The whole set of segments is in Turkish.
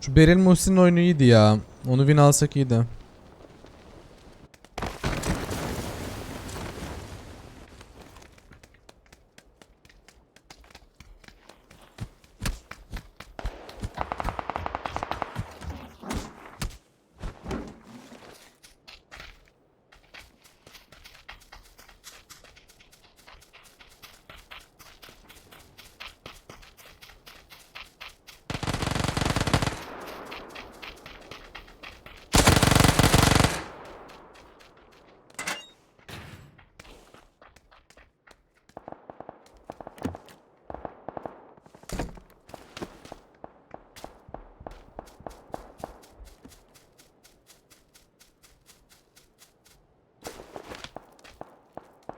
Şu Beril Muhsin'in oyunu iyiydi ya. Onu win alsak iyiydi.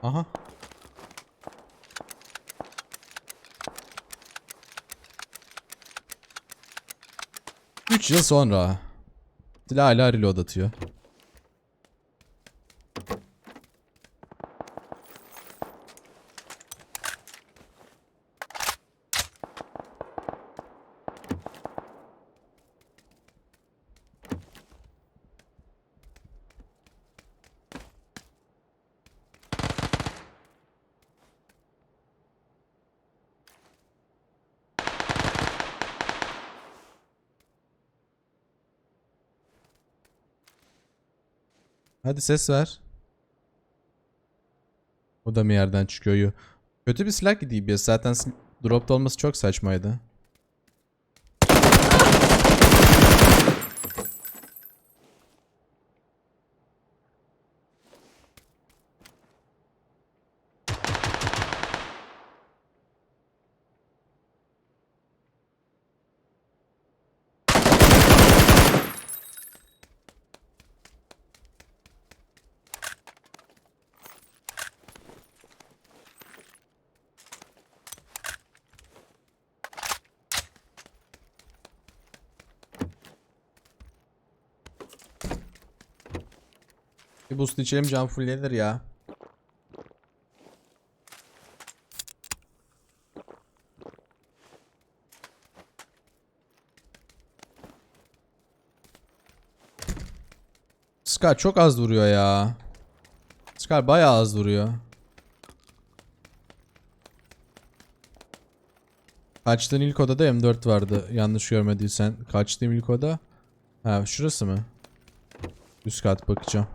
Aha. Üç yıl sonra. Hala reload atıyor. Hadi ses ver. O da mı yerden çıkıyor? Yo. Kötü bir silah ki DBS. Zaten dropta olması çok saçmaydı. Bir boost içelim can fulllenir ya. Scar çok az vuruyor ya. Scar bayağı az vuruyor. Kaçtığın ilk odada M4 vardı. Yanlış görmediysen. Kaçtığım ilk oda. Ha şurası mı? Üst kat bakacağım.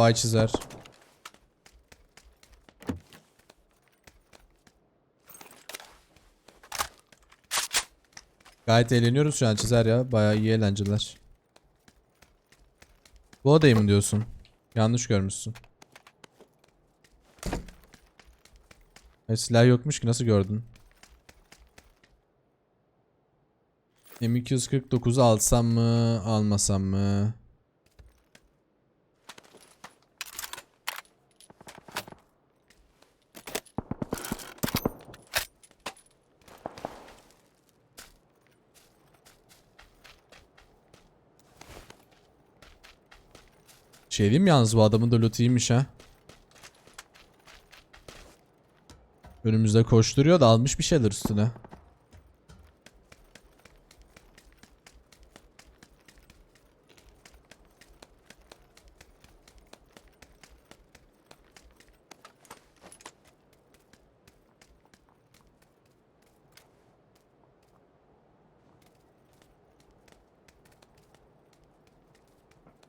Bay çizer. Gayet eğleniyoruz şu an çizer ya. Bayağı iyi eğlenceler. Bu odayı mı diyorsun? Yanlış görmüşsün. E, silah yokmuş ki nasıl gördün? M249'u alsam mı, almasam mı? Şey diyeyim yalnız bu adamın da loot iyiymiş ha. Önümüzde koşturuyor da almış bir şeyler üstüne.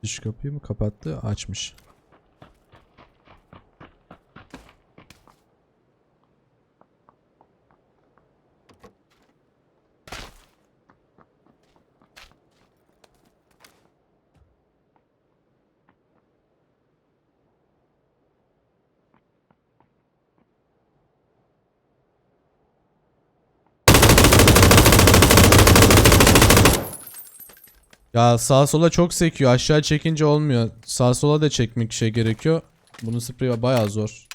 Dış kapıyı mı kapattı? Açmış. Ya sağa sola çok sekiyor. Aşağı çekince olmuyor. Sağa sola da çekmek şey gerekiyor. Bunun spreyi bayağı zor.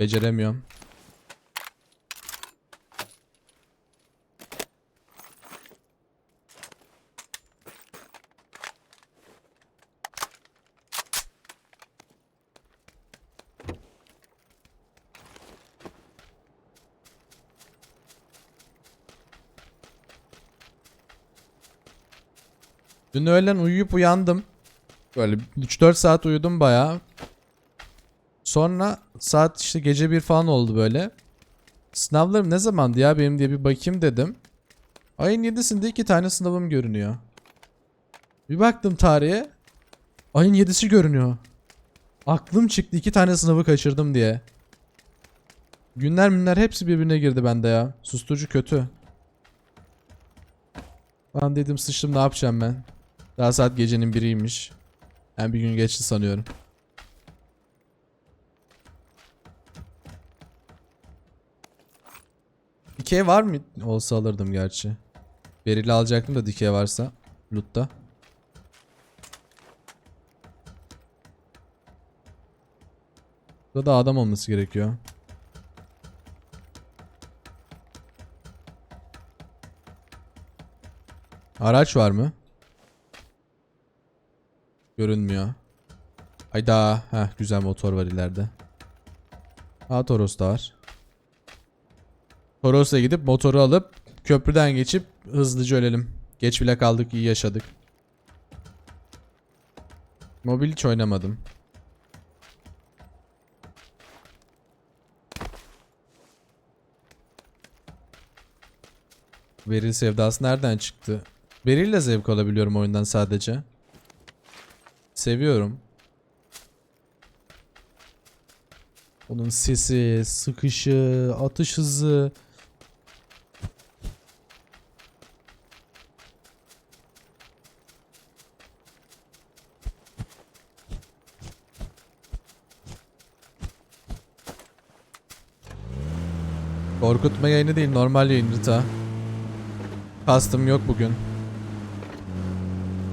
Beceremiyorum. Dün öğlen uyuyup uyandım. Böyle 3-4 saat uyudum bayağı. Sonra saat işte gece bir falan oldu böyle. Sınavlarım ne zamandı ya benim diye bir bakayım dedim. Ayın 7'sinde iki tane sınavım görünüyor. Bir baktım tarihe. Ayın 7'si görünüyor. Aklım çıktı iki tane sınavı kaçırdım diye. Günler minler hepsi birbirine girdi bende ya. Susturucu kötü. Ben dedim sıçtım ne yapacağım ben. Daha saat gecenin biriymiş. Ben bir gün geçti sanıyorum. Dikey var mı? Olsa alırdım gerçi. Berili alacaktım da dikey varsa. Loot'ta. Burada adam olması gerekiyor. Araç var mı? Görünmüyor. Hayda. Heh güzel motor var ileride. Aa Toros da var. Toros'a gidip motoru alıp köprüden geçip hızlıca ölelim. Geç bile kaldık iyi yaşadık. Mobil hiç oynamadım. Beril sevdası nereden çıktı? Beril'le zevk alabiliyorum oyundan sadece. Seviyorum. Onun sesi, sıkışı, atış hızı. Korkutma yayını değil normal yayın Rita. Kastım yok bugün.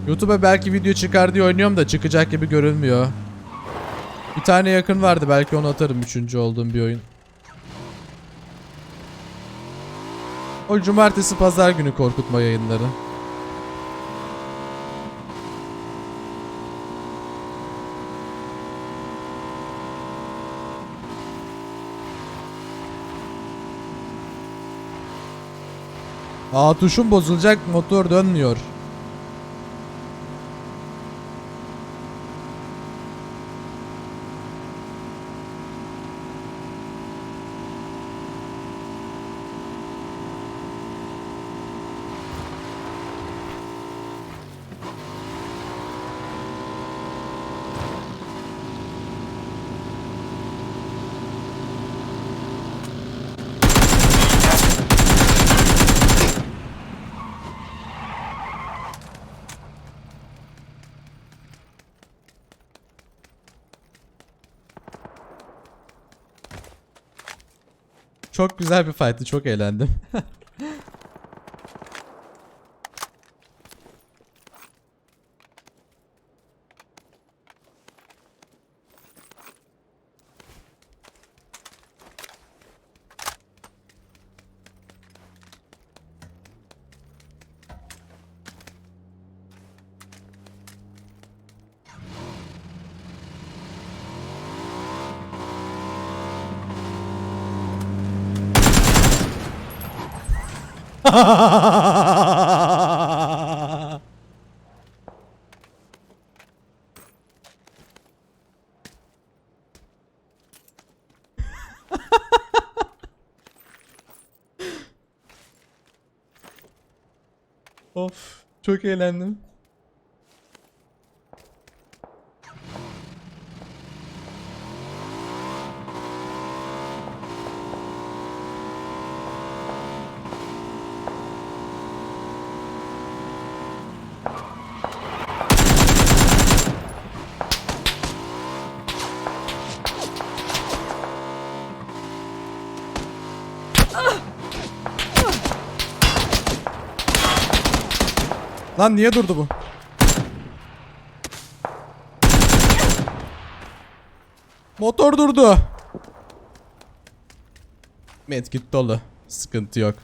YouTube'a belki video çıkar diye oynuyorum da çıkacak gibi görünmüyor. Bir tane yakın vardı belki onu atarım üçüncü olduğum bir oyun. O cumartesi pazar günü korkutma yayınları. Aa tuşum bozulacak motor dönmüyor. Çok güzel bir fight'tı çok eğlendim. of çok eğlendim. Lan niye durdu bu? Motor durdu. Medkit dolu. Sıkıntı yok.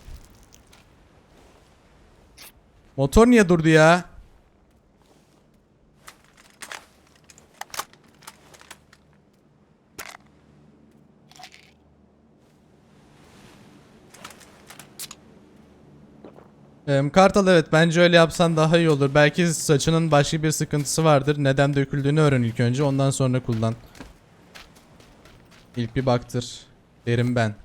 Motor niye durdu ya? Kartal evet bence öyle yapsan daha iyi olur. Belki saçının başka bir sıkıntısı vardır. Neden döküldüğünü öğren ilk önce ondan sonra kullan. İlk bir baktır. Derim ben.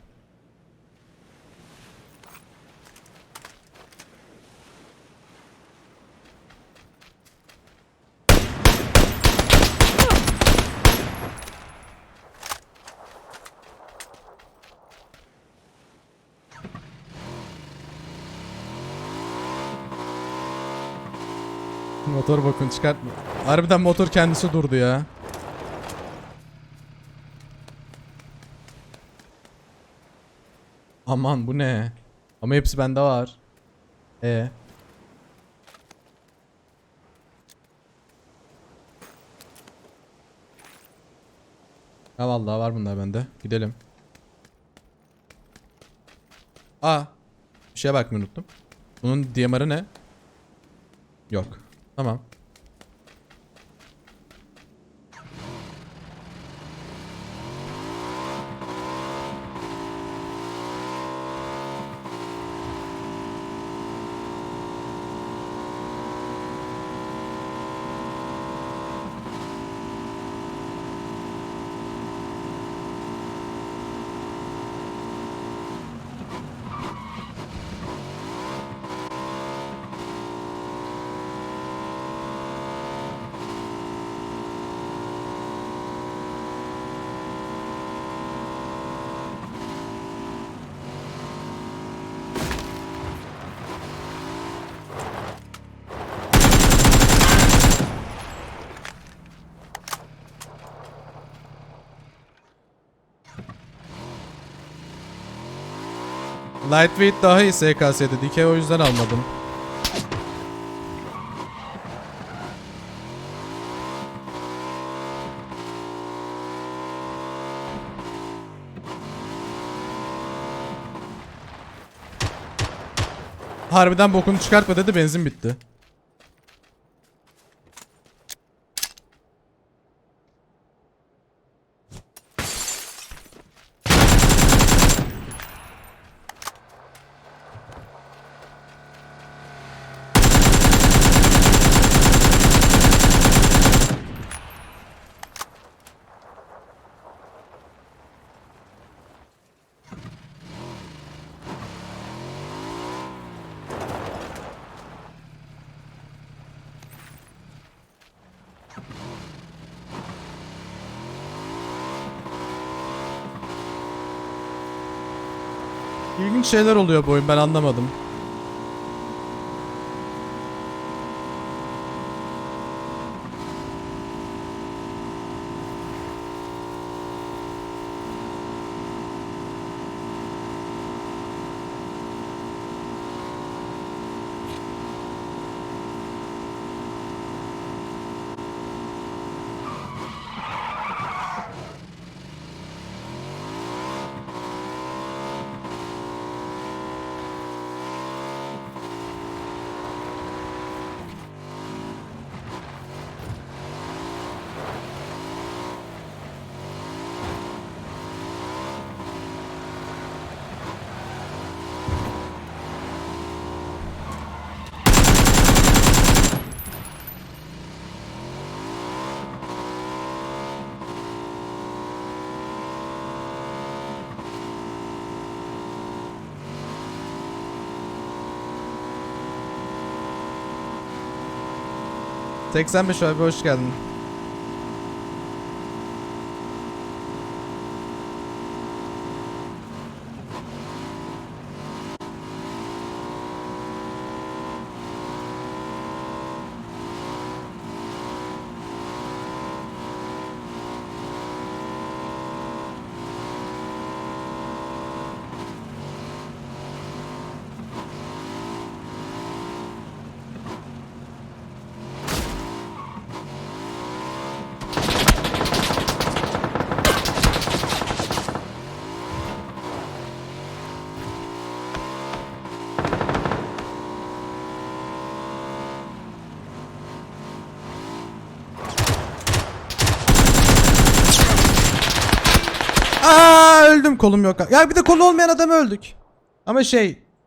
Motor bakın çıkartma. Harbiden motor kendisi durdu ya. Aman bu ne? Ama hepsi bende var. E. Ha vallahi var bunlar bende. Gidelim. Aa. Bir şeye bakmayı unuttum. Bunun DMR'ı ne? Yok. Tamam. Lightweight daha iyi SKS'de. Dikey o yüzden almadım. Harbiden bokunu çıkartma dedi benzin bitti. İlginç şeyler oluyor bu oyun ben anlamadım. ...85 abi hoş geldin. Aa öldüm kolum yok. Ya bir de kolu olmayan adamı öldük. Ama şey